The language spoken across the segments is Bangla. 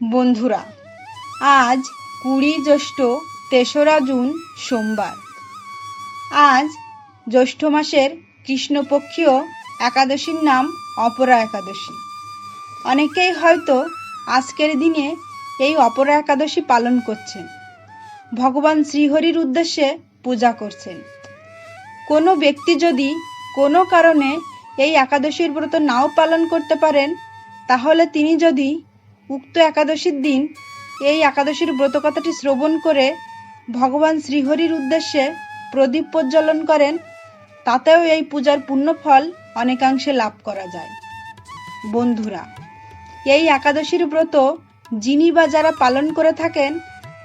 বন্ধুরা, আজ কুড়ি জ্যৈষ্ঠ তেসরা জুন সোমবার। আজ জ্যৈষ্ঠ মাসের কৃষ্ণপক্ষীয় একাদশীর নাম অপরা একাদশী। অনেকেই হয়তো আজকের দিনে এই অপরা একাদশী পালন করছেন। ভগবান শ্রীহরির উদ্দেশ্যে পূজা করছেন। কোনো ব্যক্তি যদি কোনো কারণে এই একাদশীর ব্রত নাও পালন করতে পারেন, তাহলে তিনি যদি উক্ত একাদশীর দিন এই একাদশীর ব্রত কথাটি শ্রবণ করে ভগবান শ্রীহরির উদ্দেশ্যে প্রদীপ প্রজ্বলন করেন, তাতেও এই পূজার পুণ্যফল অনেকাংশে লাভ করা যায়। বন্ধুরা, এই একাদশীর ব্রত যিনি বা যারা পালন করে থাকেন,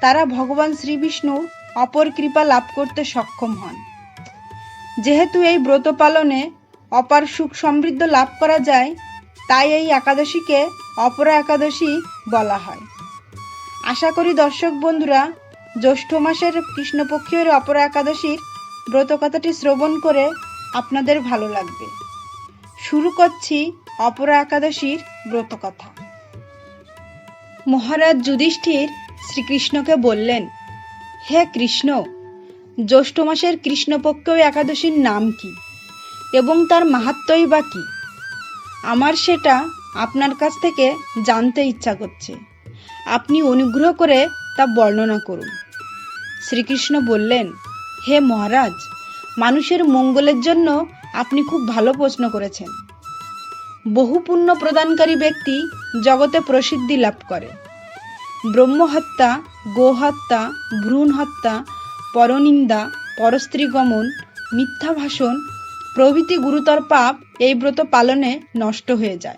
তারা ভগবান শ্রীবিষ্ণু অপর কৃপা লাভ করতে সক্ষম হন। যেহেতু এই ব্রত পালনে অপার সুখ সমৃদ্ধ লাভ করা যায়, তাই এই একাদশীকে অপরা একাদশী বলা হয়। আশা করি দর্শক বন্ধুরা, জ্যৈষ্ঠ মাসের কৃষ্ণপক্ষের অপরা একাদশীর ব্রত কথাটি শ্রবণ করে আপনাদের ভালো লাগবে। শুরু করছি অপরা একাদশীর ব্রত কথা মহারাজ যুধিষ্ঠির শ্রীকৃষ্ণকে বললেন, হে কৃষ্ণ, জ্যৈষ্ঠ মাসের কৃষ্ণপক্ষ একাদশীর নাম কি এবং তার মাহাত্মই বা কী? আমার সেটা আপনার কাছ থেকে জানতে ইচ্ছা করছে। আপনি অনুগ্রহ করে তা বর্ণনা করুন। শ্রীকৃষ্ণ বললেন, হে মহারাজ, মানুষের মঙ্গলের জন্য আপনি খুব ভালো প্রশ্ন করেছেন। বহু পুণ্য প্রদানকারী ব্যক্তি জগতে প্রসিদ্ধি লাভ করে। ব্রহ্মহত্যা, গোহত্যা ভ্রূণ হত্যা পরনিন্দা, পরস্ত্রীগমন মিথ্যা ভাষণ প্রভৃতি গুরুতর পাপ এই ব্রত পালনে নষ্ট হয়ে যায়।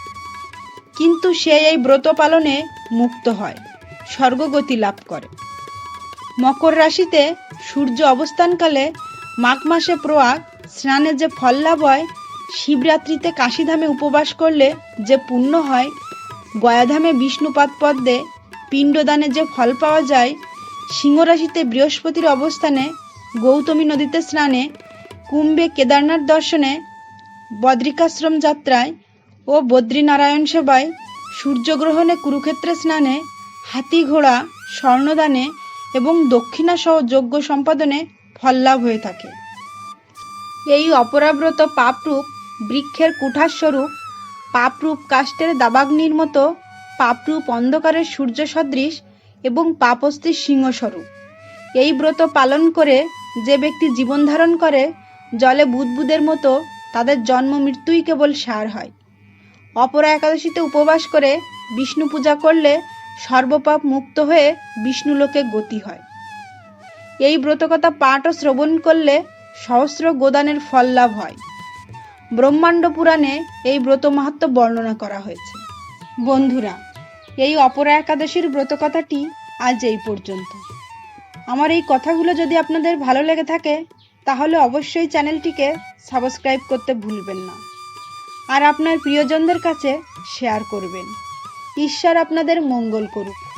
কিন্তু সে এই ব্রত পালনে মুক্ত হয়, স্বর্গগতি লাভ করে। মকর রাশিতে সূর্য অবস্থানকালে মাঘ মাসে প্রয়াগ, স্নানে যে ফল লাভ হয়, শিবরাত্রিতে কাশীধামে উপবাস করলে যে পুণ্য হয়, গয়াধামে বিষ্ণুপাদ পদ্মে পিণ্ডদানে যে ফল পাওয়া যায়, সিংহরাশিতে বৃহস্পতির অবস্থানে গৌতমী নদীতে স্নানে, কুম্ভে কেদারনাথ দর্শনে বদ্রিকাশ্রম যাত্রায় ও বদ্রীনারায়ণ সেবায় সূর্যগ্রহণে কুরুক্ষেত্রে স্নানে, হাতি ঘোড়া, স্বর্ণদানে এবং দক্ষিণাসহ যজ্ঞ সম্পাদনে ফললাভ হয়ে থাকে। এই অপরাব্রত পাপরূপ বৃক্ষের কুঠারস্বরূপ, পাপরূপ কাষ্টের দাবাগ্নির মতো পাপরূপ অন্ধকারের সূর্য সদৃশ এবং পাপস্থির সিংহস্বরূপ। এই ব্রত পালন করে যে ব্যক্তি জীবন ধারণ করে, জলে বুদবুদের মতো তাদের জন্ম মৃত্যুই কেবল সার হয়। অপরা একাদশীতে উপবাস করে বিষ্ণু পূজা করলে সর্বপাপ মুক্ত হয়ে বিষ্ণুলোকে গতি হয়। এই ব্রতকথা পাঠ ও শ্রবণ করলে সহস্র গোদানের ফল লাভ হয়। ব্রহ্মাণ্ড পুরাণে এই ব্রত মাহাত্ম বর্ণনা করা হয়েছে। বন্ধুরা, এই অপরা একাদশীর ব্রতকথাটি আজ এই পর্যন্ত। আমার এই কথাগুলো যদি আপনাদের ভালো লেগে থাকে, তাহলে অবশ্যই চ্যানেলটিকে সাবস্ক্রাইব করতে ভুলবেন না। আর আপনার প্রিয়জনদের কাছে শেয়ার করবেন। ঈশ্বর আপনাদের মঙ্গল করুক।